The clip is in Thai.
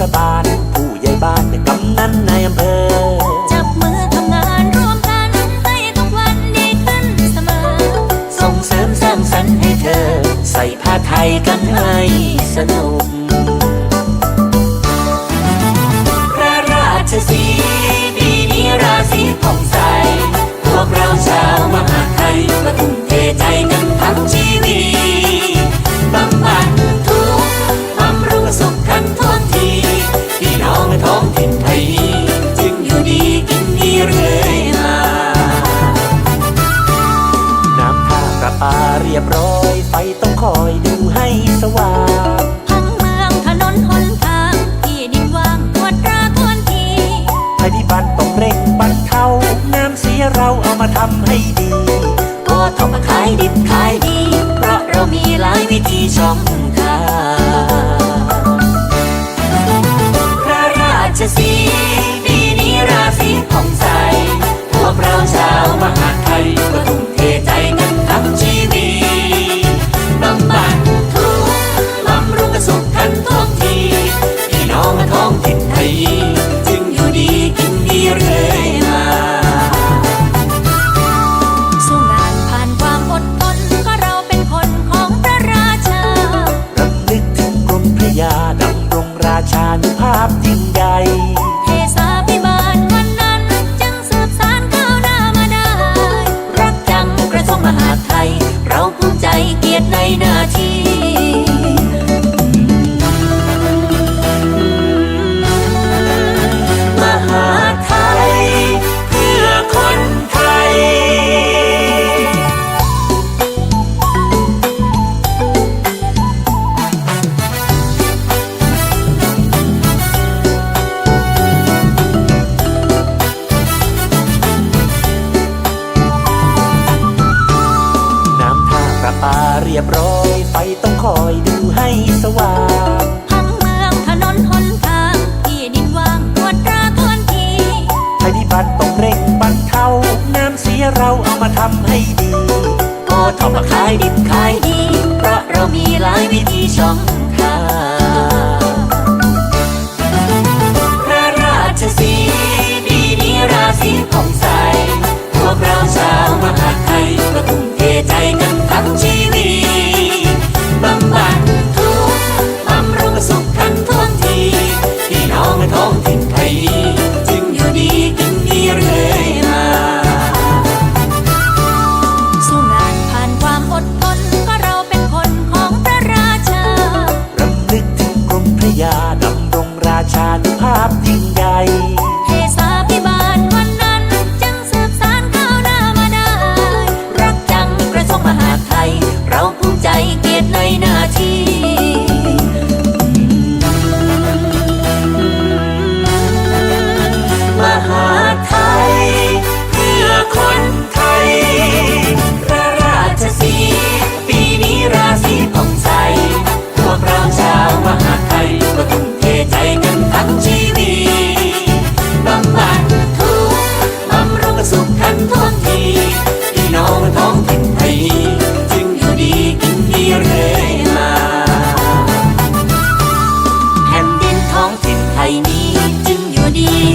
ล ผู้ใหญ่บ้านกำนันในอำเภอ จับมือทำงานร่วมกันให้ทุกวันดีขึ้นเสมอ ส่งเสริมสร้างสรรค์ให้เธอ ใส่ผ้าไทยกันให้สนุก รียบร้อย ไฟต้องคอยดูให้สว่างทั้งเมืองถนนหนทางที่ดินว่างตรวจตราทวนทีภัยพิบัติต้องเร่งบรรเทาน้ำเสียเราเอามาทำให้ดีก็ต้องมาขายดิบขายดี เพราะเรามีหลายวิธีช่อง ใหญ่เทศาพิบาลวันนั้น จึงสืบสานก้าวหน้ามาได้ รักจังกระทรวงมหาดไทย เราภูมิใจเกียรติในหน้าที่ เรียบร้อยไฟต้องคอยดูให้สว่างทั้งเมืองถนนหนทางที่ดินว่างตรวจตราทวนทีภัยพิบัติต้องเร่งบรรเทาน้ำเสียเราเอามาทำให้ดีก็ต้อมาขายดิบขายดี เพราะเรามีหลายวิธีช่องทางพระราชสีปีนี้ราศีผ่อง พระยาดำรงราชานุภาพยิ่งใหญ่ দিয়ে